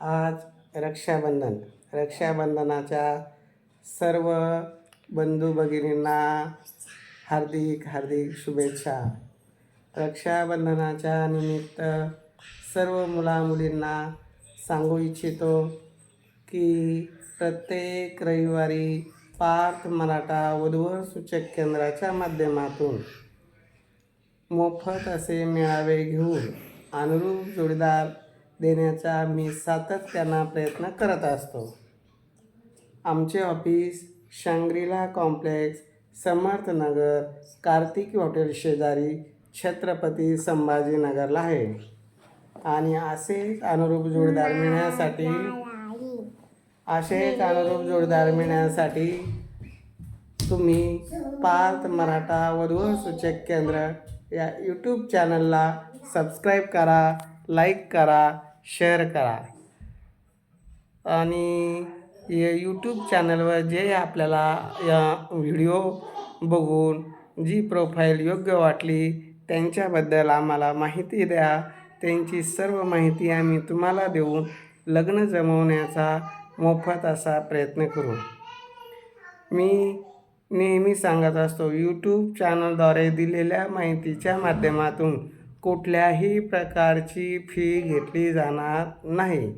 आज रक्षाबंधन. रक्षाबंधनाच्या सर्व बंधू भगिनींना हार्दिक हार्दिक शुभेच्छा. रक्षाबंधनाच्या निमित्त सर्व मुलामुलींना सांगू इच्छितो की प्रत्येक रविवारी पार्थ मराठा वधूवर सूचक केंद्राच्या माध्यमातून मोफत असे मेळावे घेऊन अनुरूप जोडीदार देण्याचा मी सातत्यानं प्रयत्न करत असतो. आमचे office Shangrila complex Samarthnagar Kartiki hotel शेजारी छत्रपती संभाजीनगरला आहे. आणि असेच अनुरूप जोडदार मिळण्यासाठी असेच एक अनुरूप जोडदार मिळण्यासाठी तुम्ही पार्थ मराठा वधू सूचक केंद्र या यूट्यूब चॅनलला सबस्क्राईब करा लाईक करा शेअर करा. आणि यूट्यूब चॅनलवर जे आपल्याला या व्हिडिओ बघून जी प्रोफाईल योग्य वाटली त्यांच्याबद्दल आम्हाला माहिती द्या. त्यांची सर्व माहिती आम्ही तुम्हाला देऊन लग्न जमवण्याचा मोफत असा प्रयत्न करू. मी नेहमी सांगत असतो यूट्यूब चॅनलद्वारे दिलेल्या माहितीच्या माध्यमातून कुठल्याही प्रकारची फी घेतली जाणार नाही.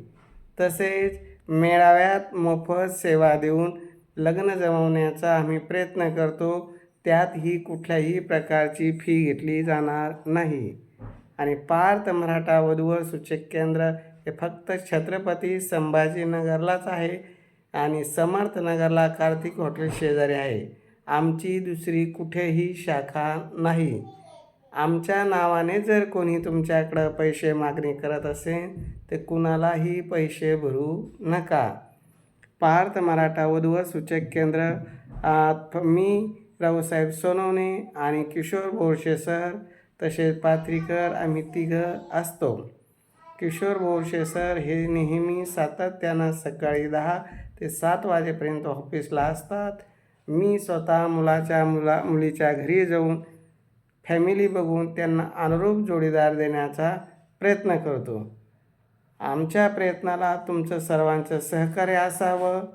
तसेच मेळाव्यात मोफत सेवा देऊन लग्न जमवण्याचा आम्ही प्रयत्न करतो. त्यात ही कुठल्याही प्रकारची फी घेतली जाणार नाही. आणि पार्थ मराठा वधूवर सूचक केंद्र हे फक्त छत्रपती संभाजीनगरलाच आहे आणि समर्थनगरला कार्तिक हॉटेल शेजारी आहे. आमची दुसरी कुठेही शाखा नाही. आमच्या नावाने जर कोणी तुमच्याकडं पैसे मागणी करत असेल तर कुणालाही पैसे भरू नका. पार्थ मराठा वधूवर सूचक केंद्र. फ- मी रावसाहेब सोनवणे आणि किशोर बोरशे सर तसेच पात्रीकर आम्ही तिघं असतो. किशोर बोरशे सर हे नेहमी सातत्यानं सकाळी दहा ते सात वाजेपर्यंत ऑफिसला असतात. मी स्वतः मुलाच्या मुला मुलीच्या घरी जाऊन फॅमिली बघून त्यांना अनुरूप जोडीदार देण्याचा प्रयत्न करतो. आमच्या प्रयत्नाला तुमचं सर्वांचं सहकार्य असावं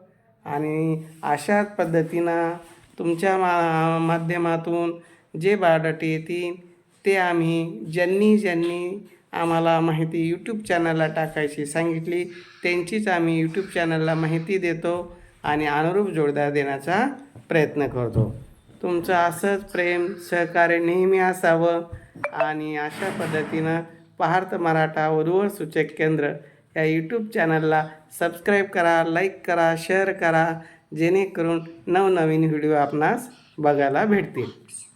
आणि अशाच पद्धतीनं तुमच्या मा माध्यमातून जे बायोडाटे येतील ते आम्ही ज्यांनी ज्यांनी आम्हाला माहिती यूट्यूब चॅनलला टाकायची सांगितली त्यांचीच आम्ही यूट्यूब चॅनलला माहिती देतो आणि अनुरूप जोडदार देण्याचा प्रयत्न करतो. तुमचं असंच प्रेम सहकार्य नेहमी असावं. आणि अशा पद्धतीनं पार्थ मराठा वधूवर सूचक केंद्र या यूट्यूब चॅनलला सबस्क्राईब करा लाईक करा शेअर करा जेणेकरून नवनवीन व्हिडिओ आपणास बघायला भेटतील.